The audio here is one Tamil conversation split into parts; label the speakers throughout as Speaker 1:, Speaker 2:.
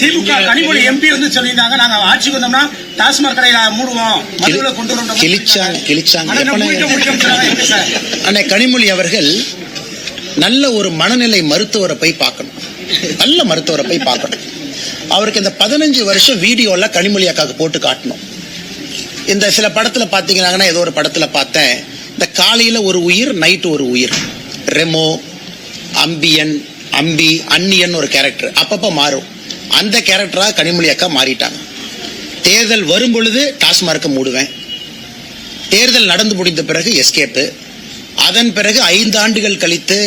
Speaker 1: திமுக கனிமொழி எம்பி வந்து சொல்லியிருந்தாங்க நாங்க ஆட்சிக்கு வந்தோம்னா டாஸ்மாக் கடையில மூடுவோம். மதுவில கொண்டு வரோம்
Speaker 2: கிழிச்சாங்க கிழிச்சாங்க. அண்ணே கனிமொழி அவர்கள் நல்ல ஒரு மனநிலை மருத்துவரை போய் பார்க்கணும். நல்ல மருத்துவரை போய் பார்க்கணும். அவருக்கு இந்த பதினஞ்சு வருஷம் வீடியோல கனிமொழி அக்காவுக்கு போட்டு காட்டணும். இந்த சில படத்துல பாத்தீங்கன்னா ஏதோ ஒரு படத்துல பார்த்தேன். இந்த காலையில ஒரு உயிர் நைட்டு ஒரு உயிர். ரெமோ அம்பியன் அம்பி அன்னியன் ஒரு கேரக்டர் அப்பப்ப மாறும். அந்த கேரக்டராக கனிமொழி அக்கா மாறிட்டாங்க. தேர்தல் வரும் பொழுது டாஸ்மார்க்கை மூடுவேன். தேர்தல் நடந்து முடிந்த பிறகு எஸ்கேப்பு அதன் பிறகு ஐந்து ஆண்டுகள் கழித்து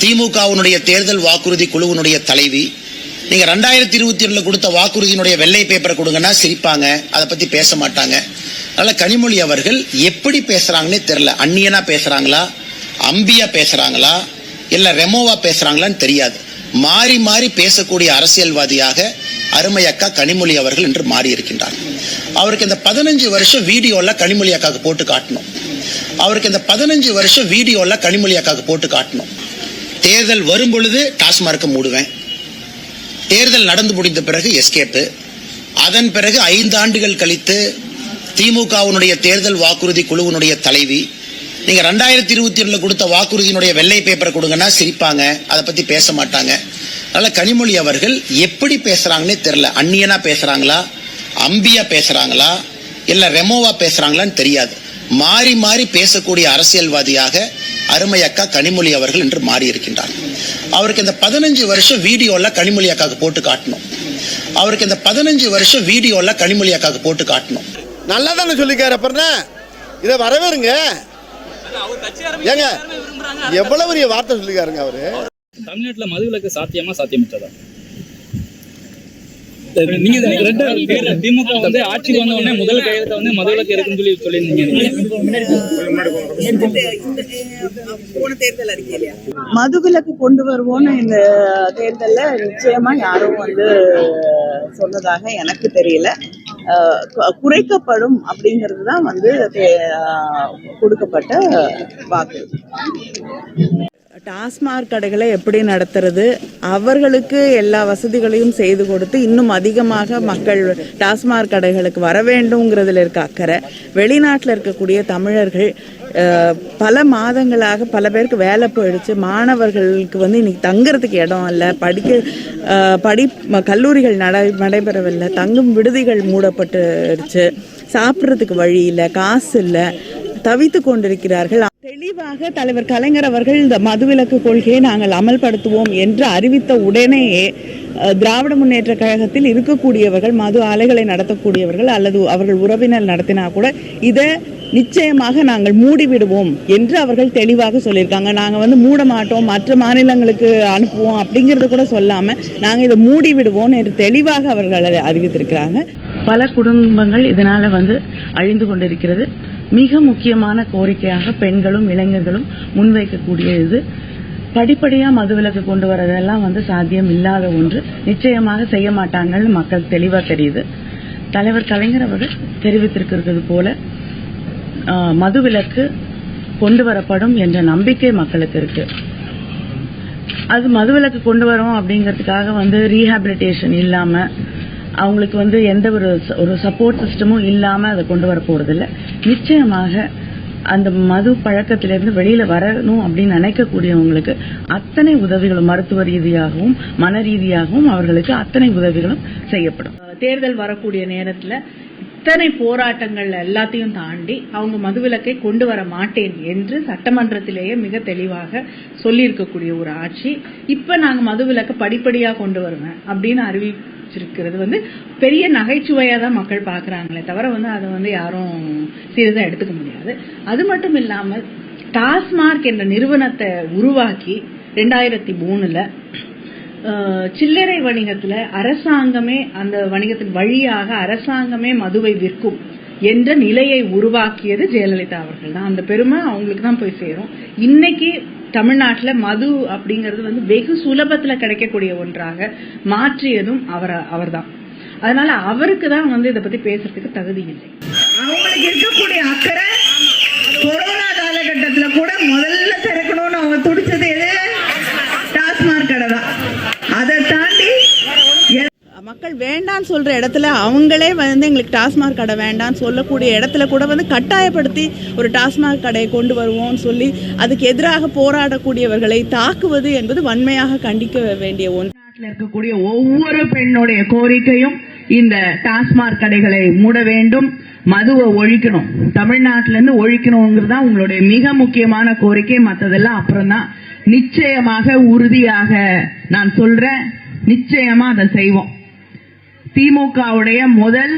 Speaker 2: திமுகவினுடைய தேர்தல் வாக்குறுதி குழுவினுடைய தலைவி. நீங்க ரெண்டாயிரத்தி இருபத்தி ஒண்ணுல கொடுத்த வாக்குறுதியினுடைய வெள்ளை பேப்பரை கொடுங்கன்னா சிரிப்பாங்க அதை பத்தி பேச மாட்டாங்க. அதனால கனிமொழி அவர்கள் எப்படி பேசுறாங்கன்னே தெரியல. அந்நியனா பேசுறாங்களா? அம்பியா பேசுறாங்களா? இல்ல ரெமோவா பேசுறாங்களான்னு தெரியாது. மாறி மாறி பேசக்கூடிய அரசியல்வாதியாக அருமை அக்கா கனிமொழி அவர்கள் என்று மாறி இருக்கின்றார் அவருக்கு இந்த பதினஞ்சு வருஷம் வீடியோல கனிமொழி அக்காவுக்கு போட்டு காட்டணும். அவருக்கு இந்த பதினஞ்சு வருஷம் வீடியோல கனிமொழி அக்காவுக்கு போட்டு காட்டணும். தேர்தல் வரும் பொழுது டாஸ்மார்க்கை மூடுவேன். தேர்தல் நடந்து முடிந்த பிறகு எஸ்கேப்பு. அதன் பிறகு ஐந்து ஆண்டுகள் கழித்து திமுகவினுடைய தேர்தல் வாக்குறுதி குழுவினுடைய தலைவி. நீங்க ரெண்டாயிரத்தி இருபத்தி ஒண்ணுல கொடுத்த வாக்குறுதியினுடைய வெள்ளை பேப்பரை கொடுங்கன்னா சிரிப்பாங்க. அதை பத்தி பேச மாட்டாங்க. அதனால கனிமொழி அவர்கள் எப்படி பேசுறாங்கன்னே தெரியல. அந்நியனா பேசுறாங்களா? அம்பியா பேசுறாங்களா? இல்ல ரெமோவா பேசுறாங்களான்னு தெரியாது. மாறி மாறி பேசக்கூடிய அரசியல்வாதியாக அருமை அக்கா கனிமொழி அவர்கள் என்று மாறி இருக்கின்றார் அவருக்கு இந்த பதினஞ்சு வருஷம் வீடியோல கனிமொழி அக்காவுக்கு போட்டு காட்டணும். அவருக்கு இந்த பதினஞ்சு வருஷம் வீடியோல கனிமொழி அக்காவுக்கு போட்டு காட்டணும்.
Speaker 3: நல்லா தானே சொல்லிக்காரு அப்புறம் இதை வரவேறுங்க. ஏங்க எவ்வளவு பெரிய வார்த்தை சொல்லிக்காருங்க அவரு?
Speaker 4: தமிழ்நாட்டுல மதுவிலக்கு சாத்தியமா சாத்தியமற்றதா நீங்க திமுக வந்து ஆட்சிக்கு வந்த உடனே முதல் கையெழுத்த வந்து மதுவிலக்கு இருக்குன்னு சொல்லி சொல்லியிருந்தீங்க
Speaker 5: மதுவிலக்கு கொண்டு வருவோம்னு இந்த தேர்தல்ல நிச்சயமா யாரும் வந்து சொன்னதாக எனக்கு தெரியல. குறைக்கப்படும் அப்படிங்கிறது தான் வந்து கொடுக்கப்பட்ட வாக்கு. டாஸ்மாக் கடைகளை எப்படி நடத்துறது? அவர்களுக்கு எல்லா வசதிகளையும் செய்து கொடுத்து இன்னும் அதிகமாக மக்கள் டாஸ்மாக் கடைகளுக்கு வர வேண்டும்ங்கிறதுல இருக்க அக்கறை. வெளிநாட்டில் இருக்கக்கூடிய தமிழர்கள் பல மாதங்களாக பல பேருக்கு வேலை போயிடுச்சு. மாணவர்களுக்கு வந்து இன்னைக்கு தங்குறதுக்கு இடம் இல்லை. படிக்க படி கல்லூரிகள் நடை நடைபெறவில்லை. தங்கும் விடுதிகள் மூடப்பட்டுருச்சு. சாப்பிட்றதுக்கு வழி இல்லை. காசு இல்லை. தவித்து கொண்டிருக்கிறார்கள். தெளிவாக தலைவர் கலைஞர் அவர்கள் இந்த மதுவிலக்கு கொள்கையை நாங்கள் அமல்படுத்துவோம் என்று அறிவித்த உடனேயே திராவிட முன்னேற்ற கழகத்தில் இருக்கக்கூடியவர்கள் மது ஆலைகளை நடத்தக்கூடியவர்கள் அல்லது அவர்கள் உறவினர் நடத்தினா கூட இதை நிச்சயமாக நாங்கள் மூடிவிடுவோம் என்று அவர்கள் தெளிவாக சொல்லியிருக்காங்க. நாங்கள் வந்து மூட மாட்டோம் மற்ற மாநிலங்களுக்கு அனுப்புவோம் அப்படிங்கிறத கூட சொல்லாமல் நாங்கள் இதை மூடி விடுவோம் என்று தெளிவாக அவர்கள் அறிவித்திருக்கிறாங்க. பல குடும்பங்கள் இதனால வந்து அழிந்து கொண்டிருக்கிறது. மிக முக்கியமான கோரிக்கையாக பெண்களும் இளைஞர்களும் முன்வைக்கக்கூடிய இது. படிப்படியா மதுவிலக்கு கொண்டு வரதெல்லாம் வந்து சாத்தியம் இல்லாத ஒன்று. நிச்சயமாக செய்ய மாட்டாங்கன்னு மக்கள் தெளிவா தெரியுது. தலைவர் கலைஞர் அவர்கள் தெரிவித்திருக்கிறது போல மதுவிலக்கு கொண்டு வரப்படும் என்ற நம்பிக்கை மக்களுக்கு இருக்கு. அது மதுவிலக்கு கொண்டு வரோம் அப்படிங்கிறதுக்காக வந்து ரீஹாபிலிட்டேஷன் இல்லாம அவங்களுக்கு வந்து எந்த ஒரு ஒரு சப்போர்ட் சிஸ்டமும் இல்லாம அதை கொண்டு வர போறது இல்ல நிச்சயமாக அந்த மது பழக்கத்திலிருந்து வெளியில வரணும் அப்படின்னு நினைக்கக்கூடியவங்களுக்கு அத்தனை உதவிகளும் மருத்துவ ரீதியாகவும் மன ரீதியாகவும் அவர்களுக்கு அத்தனை உதவிகளும் செய்யப்படும்.
Speaker 6: தேர்தல் வரக்கூடிய நேரத்துல இத்தனை போராட்டங்கள் எல்லாத்தையும் தாண்டி அவங்க மதுவிலக்கை கொண்டு வர மாட்டேன் என்று சட்டமன்றத்திலேயே மிக தெளிவாக சொல்லியிருக்கக்கூடிய ஒரு ஆட்சி இப்ப நாங்க மதுவிலக்கை படிப்படியா கொண்டு வருவேன் அப்படின்னு அறிவி அறிவிச்சிருக்கிறது வந்து பெரிய நகைச்சுவையா தான் மக்கள் பாக்குறாங்களே தவிர வந்து அதை வந்து யாரும் சீரியஸா எடுத்துக்க முடியாது. அது மட்டும் இல்லாமல் டாஸ்மார்க் என்ற நிறுவனத்தை உருவாக்கி ரெண்டாயிரத்தி மூணுல சில்லறை வணிகத்துல அரசாங்கமே அந்த வணிகத்தின் வழியாக அரசாங்கமே மதுவை விற்கும் என்ற நிலையை உருவாக்கியது ஜெயலலிதா அவர்கள் தான். அந்த பெருமை அவங்களுக்கு தான் போய் சேரும். இன்னைக்கு தமிழ்நாட்டில் மது அப்படிங்கிறது வந்து வெகு சுலபத்தில் கிடைக்கக்கூடிய ஒன்றாக மாற்றியதும் அவர் அவர்தான். அதனால அவருக்கு தான் வந்து இதை பத்தி பேசுறதுக்கு தகுதி இல்லை.
Speaker 7: அவங்களுக்கு இருக்கக்கூடிய அக்கறை கொரோனா காலகட்டத்தில் கூட முதல்ல திறக்கணும்னு அவங்க துடிச்சது எது டாஸ்மாக் கடை தான் அதை தாண்டி எ-
Speaker 5: மக்கள் வேண்டாம்னு சொல்கிற இடத்துல அவங்களே வந்து எங்களுக்கு டாஸ்மாக் கடை வேண்டாம்னு சொல்லக்கூடிய இடத்துல கூட வந்து கட்டாயப்படுத்தி ஒரு டாஸ்மாக் கடையை கொண்டு வருவோம்னு சொல்லி அதுக்கு எதிராக போராடக்கூடியவர்களை தாக்குவது என்பது வன்மையாக கண்டிக்க வேண்டிய ஒன்று.
Speaker 7: நாட்டில் இருக்கக்கூடிய ஒவ்வொரு பெண்ணுடைய கோரிக்கையும் இந்த டாஸ்மாக் கடைகளை மூட வேண்டும் மதுவை ஒழிக்கணும் தமிழ்நாட்டிலேருந்து ஒழிக்கணுங்கிறது தான் உங்களுடைய மிக முக்கியமான கோரிக்கை. மற்றதெல்லாம் அப்புறம் தான். நிச்சயமாக உறுதியாக நான் சொல்றேன். நிச்சயமா அதை செய்வோம். திமுகவுடைய முதல்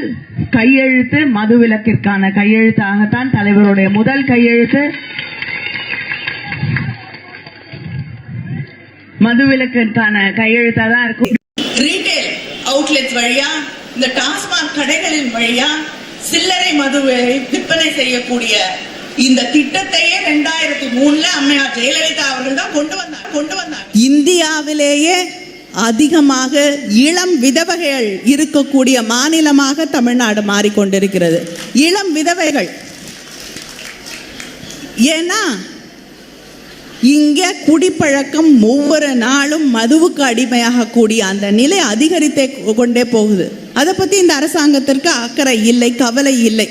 Speaker 7: கையெழுத்து மதுவிலக்கிற்கான கையெழுத்தாகத்தான் தலைவருடைய முதல் கையெழுத்து மதுவிலக்கிற்கான கையெழுத்தா தான் இருக்கும்.
Speaker 8: ரீட்டைல் அவுட்லெட்ஸ் வழியா இந்த டாஸ்மாக் கடைகளின் வழியா சில்லறை மதுவை விற்பனை செய்யக்கூடிய இந்த திட்டத்தையே ரெண்டாயிரத்தி மூணுல அம்மையார் ஜெயலலிதா அவர்கள் தான் கொண்டு வந்தாங்க கொண்டு வந்தாங்க
Speaker 9: இந்தியாவிலேயே அதிகமாக இளம் விதவைகள் இருக்கக்கூடிய மாநிலமாக தமிழ்நாடு மாறிக்கொண்டிருக்கிறது. இளம் விதவைகள். ஏன்னா இங்கே குடிப்பழக்கம் ஒவ்வொரு நாளும் மதுவுக்கு அடிமையாகக்கூடிய அந்த நிலை அதிகரித்தே கொண்டே போகுது. அதை பற்றி இந்த அரசாங்கத்திற்கு அக்கறை இல்லை கவலை இல்லை.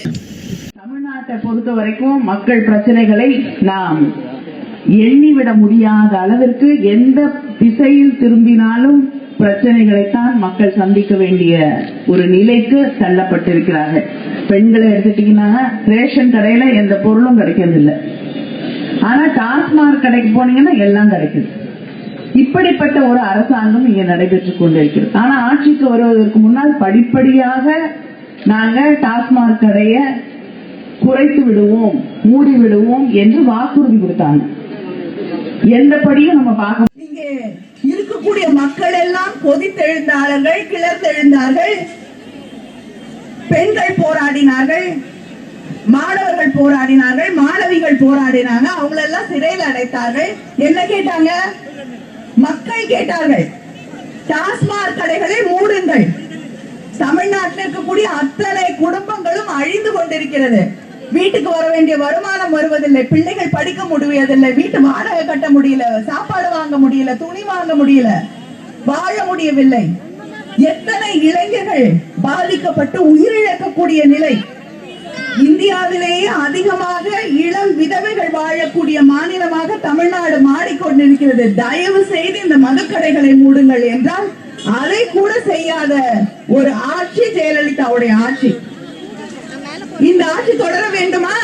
Speaker 7: தமிழ்நாட்டை பொறுத்த வரைக்கும் மக்கள் பிரச்சனைகளை நாம் எண்ணிவிட முடியாத அளவிற்கு எந்த திசையில் திரும்பினாலும் பிரச்சனைகளைத்தான் மக்கள் சந்திக்க வேண்டிய ஒரு நிலைக்கு தள்ளப்பட்டிருக்கிறார்கள். பெண்களை எடுத்துட்டீங்கன்னா ரேஷன் கடையில எந்த பொருளும் கிடைக்கிறது இல்லை ஆனா டாஸ்மாக் கடைக்கு போனீங்கன்னா எல்லாம் கிடைக்குது. இப்படிப்பட்ட ஒரு அரசாங்கம் இங்க நடைபெற்றுக் கொண்டிருக்கிறது. ஆனா ஆட்சிக்கு வருவதற்கு முன்னால் படிப்படியாக நாங்க டாஸ்மாக் கடைய குறைத்து விடுவோம் மூடி விடுவோம் என்று வாக்குறுதி கொடுத்தாங்க. எந்த படியும் நம்ம பார்க்க
Speaker 9: இங்கே இருக்கக்கூடிய மக்கள் எல்லாம் கொதித்தெழுந்தார்கள் கிளர்ந்தெழுந்தார்கள் பெண்கள் போராடினார்கள் மாணவர்கள் போராடினார்கள் மாணவிகள் போராடினாங்க அவங்களெல்லாம் சிறையில் அடைத்தார்கள். என்ன கேட்டாங்க? மக்கள் கேட்டார்கள். டாஸ்மாக் கடைகளை மூடுங்கள். தமிழ்நாட்டில் இருக்கக்கூடிய அத்தனை குடும்பங்களும் அழிந்து கொண்டிருக்கிறது. வீட்டுக்கு வர வேண்டிய வருமானம் வருவதில்லை பிள்ளைகள் படிக்க முடியவில்லை வீட்டு வாடகை கட்ட முடியல சாப்பாடு வாங்க முடியல துணி வாங்க முடியல வாழ முடியவில்லை. எத்தனை இளைஞர்கள் பாதிக்கப்பட்டு உயிரிழக்கக்கூடிய நிலை? இந்தியாவிலேயே அதிகமாக இளம் விதவைகள் வாழக்கூடிய மாநிலமாக தமிழ்நாடு மாறிக்கொண்டிருக்கிறது. தயவு செய்து இந்த மதுக்கடைகளை மூடுங்கள் என்றால் அதை கூட செய்யாத ஒரு ஆட்சி ஜெயலலிதாவுடைய ஆட்சி. இந்த ஆட்சி தொடர வேண்டுமா?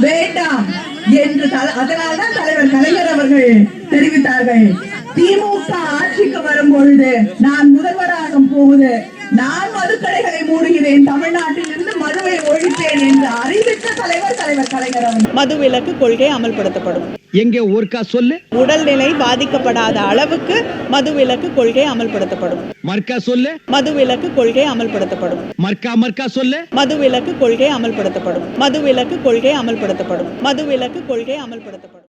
Speaker 9: வேண்டாம் என்று அதனால்தான் தலைவர் கலைஞர் அவர்கள் தெரிவித்தார்கள். திமுக ஆட்சிக்கு வரும் பொழுது நான் முதல்வராகும் போகுது நான் மதுக்கடைகளை மூடுகிறேன் தமிழ்நாட்டில் இருந்து மதுவை ஒழிப்பேன் என்று அறிவித்த தலைவர் தலைவர் கலைஞர் அவர்கள்
Speaker 5: மதுவிலக்கு கொள்கை அமல்படுத்தப்படும்.
Speaker 10: எங்க ஊர்க்கா சொல்லு?
Speaker 5: உடல்நிலை பாதிக்கப்படாத அளவுக்கு மதுவிலக்கு கொள்கை அமல்படுத்தப்படும்.
Speaker 10: மர்க்கா சொல்லு.
Speaker 5: மதுவிலக்கு கொள்கை அமல்படுத்தப்படும்.
Speaker 10: மர்க்கா மர்க்கா சொல்லு.
Speaker 5: மதுவிலக்கு கொள்கை அமல்படுத்தப்படும். மதுவிலக்கு கொள்கை அமல்படுத்தப்படும். மதுவிலக்கு கொள்கை அமல்படுத்தப்படும்.